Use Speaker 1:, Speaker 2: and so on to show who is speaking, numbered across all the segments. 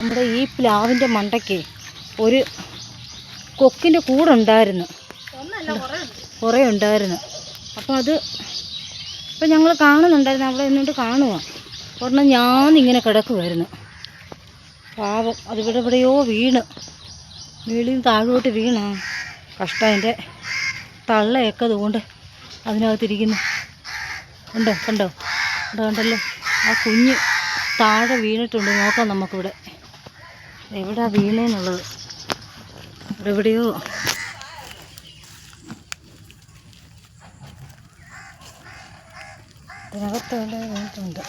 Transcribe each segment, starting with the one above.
Speaker 1: നമ്മുടെ ഈ പ്ലാവിന്റെ മണ്ടയ്ക്ക് ഒരു കൊക്കിന്റെ കൂടുണ്ടായിരുന്നു. കുറേ ഉണ്ടായിരുന്നു. അപ്പോൾ അത് ഇപ്പം ഞങ്ങൾ കാണുന്നുണ്ടായിരുന്നു. അവിടെ നിന്നുകൊണ്ട് കാണുക ഒരെണ്ണം ഞാനിങ്ങനെ കിടക്കുമായിരുന്നു പാവം. അതിവിടെ എവിടെയോ വീണ്. വീളിൽ താഴോട്ട് വീണാ. കഷ്ടം അതിന്റെ തള്ളയൊക്കെ അതുകൊണ്ട് അതിനകത്തിരിക്കുന്നു. ഉണ്ടോ കണ്ടോ? കണ്ടോ കണ്ടല്ലോ? ആ കുഞ്ഞ് താഴെ വീണിട്ടുണ്ട്. നോക്കാം നമുക്കിവിടെ. എവിടാ വീണേന്നുള്ളത്? എവിടെയോ. ഇതിനകത്ത് എവിടെ വീണിട്ടുണ്ട്.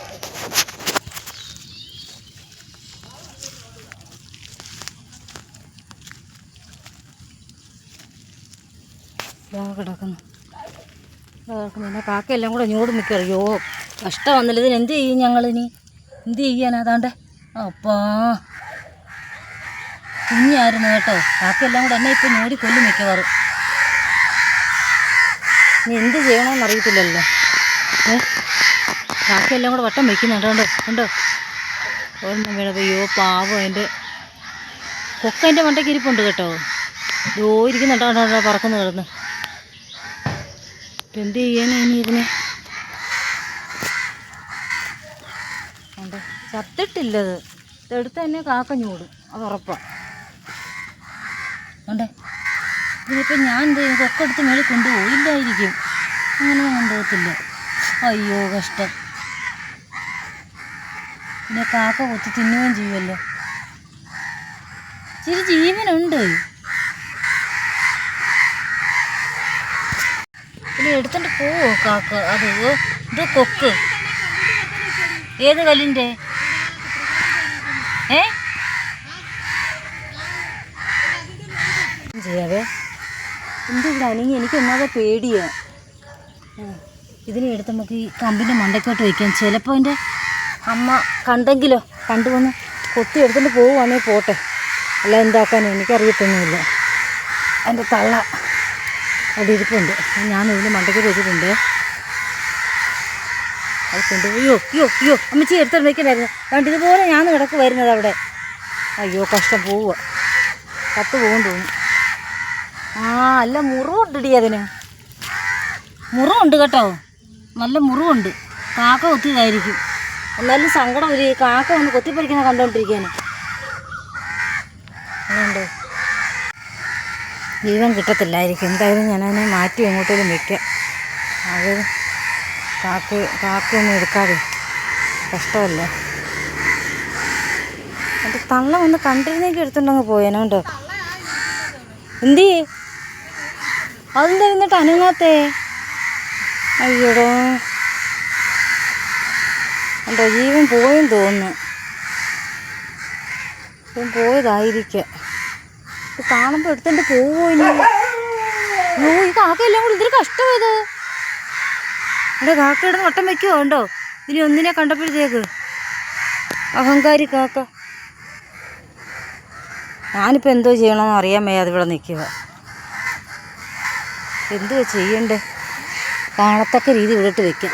Speaker 1: കിടക്കുന്നു. കിടക്കുന്നു. കാക്കയെല്ലാം കൂടെ ഞോട് നിൽക്കുക അയ്യോ കഷ്ടം വന്നില്ല. ഇതിന് എന്ത് ചെയ്യും ഞങ്ങളിനി? എന്ത് ചെയ്യാനാ അതാണ്ട് അപ്പാ. കുഞ്ഞായിരുന്നു കേട്ടോ. ബാക്കിയെല്ലാം കൂടെ എന്നെ ഇപ്പം ഞോടി കൊല്ലും മിക്കവാറും. നീ എന്ത് ചെയ്യണമെന്ന് അറിയത്തില്ലല്ലോ. ഏ? കാക്കയെല്ലാം കൂടെ വട്ടം വയ്ക്കുന്നുണ്ട് കണ്ടോ? കണ്ടോ? ഒരെണ്ണം വേണം അയ്യോ പാവം അതിന്റെ കൊക്കതിന്റെ മണ്ടയ്ക്ക് ഇരിപ്പുണ്ട് കേട്ടോ. ഓ ഇരിക്കുന്നുണ്ടോ. കണ്ടോ? പറക്കുന്നു കിടന്ന്. ഇപ്പം എന്ത് ചെയ്യാനാ ഇനി ഇതിന്? ചത്തിട്ടില്ലത്. ഇതെടുത്ത് തന്നെ കാക്ക ഞൂടും. അത് ഉറപ്പാണ് ഉണ്ട്? ഇതിപ്പോൾ ഞാൻ എന്ത് ചെയ്യും? കൊക്കെ എടുത്ത് മേളിൽ കൊണ്ടുപോയില്ലായിരിക്കും അങ്ങനെ കൊണ്ടുപോകത്തില്ല. അയ്യോ കഷ്ടം. പിന്നെ കാക്ക കൊത്തി തിന്നുകയും ചെയ്യുമല്ലോ ചിരി ജീവനുണ്ട്. പിന്നെ എടുത്തോണ്ട് പോവോ കാക്ക? അത് ഇത് കൊക്ക്. ഏത് കല്ലിന്റെ ഏ? ചെയ്യാവേ എന്ത് ഇവിടെ അനങ്ങി എനിക്ക് ഒന്നാതെ പേടിയാ ഇതിനെടുത്ത് നമുക്ക് ഈ കമ്പിന്റെ മണ്ടയ്ക്കോട്ട് വയ്ക്കാം. ചിലപ്പോൾ എന്റെ അമ്മ കണ്ടെങ്കിലോ കണ്ടു വന്ന് കൊത്തി എടുത്തുകൊണ്ട് പോവുകയാണെങ്കിൽ പോട്ടെ. അല്ല എന്താക്കാനും? എനിക്കറിയത്തൊന്നുമില്ല. എന്റെ തള്ള അവിടെ ഇരിപ്പുണ്ട് ഞാൻ ഇതിന്റെ മണ്ടയ്ക്കോട്ട് വെച്ചിട്ടുണ്ട്. അത് കൊണ്ടുപോയി. അയ്യോ അയ്യോ അമ്മച്ചി എടുത്തോണ്ട് വയ്ക്കണ്ടായിരുന്നു അതുകൊണ്ട് ഇതുപോലെ ഞാൻ കിടക്ക് വരുന്നത് അവിടെ. അയ്യോ കഷ്ടം പോവുക കത്ത് പോകും തോന്നുന്നു. ആ അല്ല മുറിവുണ്ടടി അതിന്. മുറിവുണ്ട് കേട്ടോ. നല്ല മുറിവുണ്ട്. കാക്ക കൊത്തിയതായിരിക്കും. എന്നാലും സങ്കടം ഒരു കാക്ക വന്ന് കൊത്തിപ്പറിക്കുന്ന കണ്ടോണ്ടിരിക്കാൻ അതുകൊണ്ട് ജീവൻ കിട്ടത്തില്ലായിരിക്കും. എന്തായാലും ഞാനതിനെ മാറ്റി എങ്ങോട്ടേലും വെക്കാം. അത് കാക്ക കാക്കയൊന്നും എടുക്കാതെ കഷ്ടമല്ലേ? അത് തള്ള വന്ന് കണ്ടിരുന്നേക്ക് എടുത്തുണ്ടങ്ങ് പോയേനോണ്ടോ എന്തി അതെന്താ എന്നിട്ട് അനങ്ങാത്തേ? അയ്യോടോ. എന്റെ ജീവൻ പോയെന്ന് തോന്നുന്നു. ഇപ്പം പോയതായിരിക്കാം. കാണുമ്പോൾ എടുത്തോണ്ട് പോവോ ഇനി? അയ്യോ ഈ കാക്കയെല്ലാം കൂടി ഇതിൽ കഷ്ടമായത് എന്റെ കാക്കയുടെ വട്ടം വെക്കുമോ ഉണ്ടോ ഇനി ഒന്നിനെ കണ്ടപ്പോഴത്തേക്ക്. അഹങ്കാരി കാക്ക. ഞാനിപ്പോൾ എന്തോ ചെയ്യണമെന്ന് അറിയാൻ വയ്യാതെ ഇവിടെ നിൽക്കുക എന്തുവാ ചെയ്യണ്ടേ? കാണത്തക്ക രീതി ഇവിടിട്ട് വെക്കാം.